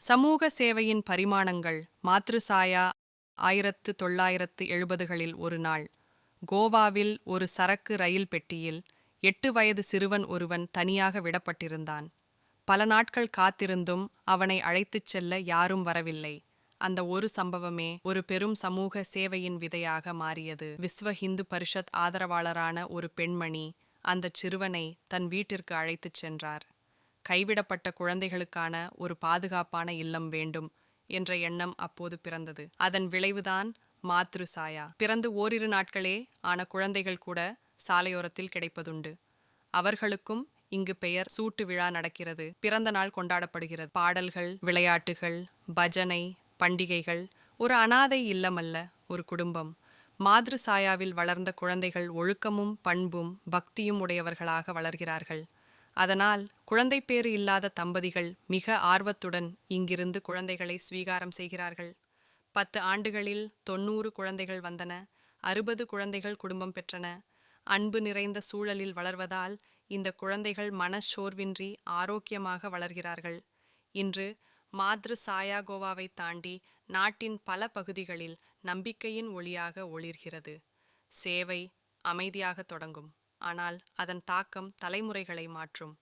சமூக சேவையின் பரிமாணங்கள் மாத்ருசாயா ஆயிரத்து தொள்ளாயிரத்து எழுபதுகளில் ஒரு நாள். கோவாவில் ஒரு சரக்கு ரயில் பெட்டியில் எட்டு வயது சிறுவன் ஒருவன் தனியாக விடப்பட்டிருந்தான். பல நாட்கள் காத்திருந்தும் அவனை அழைத்துச் செல்ல யாரும் வரவில்லை. அந்த ஒரு சம்பவமே ஒரு பெரும் சமூக சேவையின் விதையாக மாறியது. விஸ்வ ஹிந்து பரிஷத் ஆதரவாளரான ஒரு பெண்மணி அந்தச் சிறுவனை தன் வீட்டிற்கு அழைத்துச் சென்றார். கைவிடப்பட்ட குழந்தைகளுக்கான ஒரு பாதுகாப்பான இல்லம் வேண்டும் என்ற எண்ணம் அப்போது பிறந்தது. அதன் விளைவுதான் மாத்ருசாயா பிறந்து ஓரிரு நாட்களே ஆன குழந்தைகள் கூட சாலையோரத்தில் கிடைப்பதுண்டு. அவர்களுக்கும் இங்கு பெயர் சூட்டு விழா நடக்கிறது. பிறந்த நாள் கொண்டாடப்படுகிறது. பாடல்கள் விளையாட்டுகள் பஜனை பண்டிகைகள் ஒரு அனாதை இல்லமல்ல ஒரு குடும்பம். மாத்ருசாயாவில் வளர்ந்த குழந்தைகள் ஒழுக்கமும் பண்பும் பக்தியும் உடையவர்களாக வளர்கிறார்கள். அதனால் குழந்தைப்பேறு இல்லாத தம்பதிகள் மிக ஆர்வத்துடன் இங்கிருந்து குழந்தைகளை ஸ்வீகாரம் செய்கிறார்கள். பத்து ஆண்டுகளில் தொண்ணூறு குழந்தைகள் வந்தன. அறுபது குழந்தைகள் குடும்பம் பெற்றன. அன்பு நிறைந்த சூழலில் வளர்வதால் இந்த குழந்தைகள் மனச்சோர்வின்றி ஆரோக்கியமாக வளர்கிறார்கள். இன்று மாத்ரு சாயாகோவாவை தாண்டி நாட்டின் பல பகுதிகளில் நம்பிக்கையின் ஒளியாக ஒளிர்கிறது. சேவை அமைதியாக தொடங்கும். ஆனால் அதன் தாக்கம் தலைமுறைகளை மாற்றும்.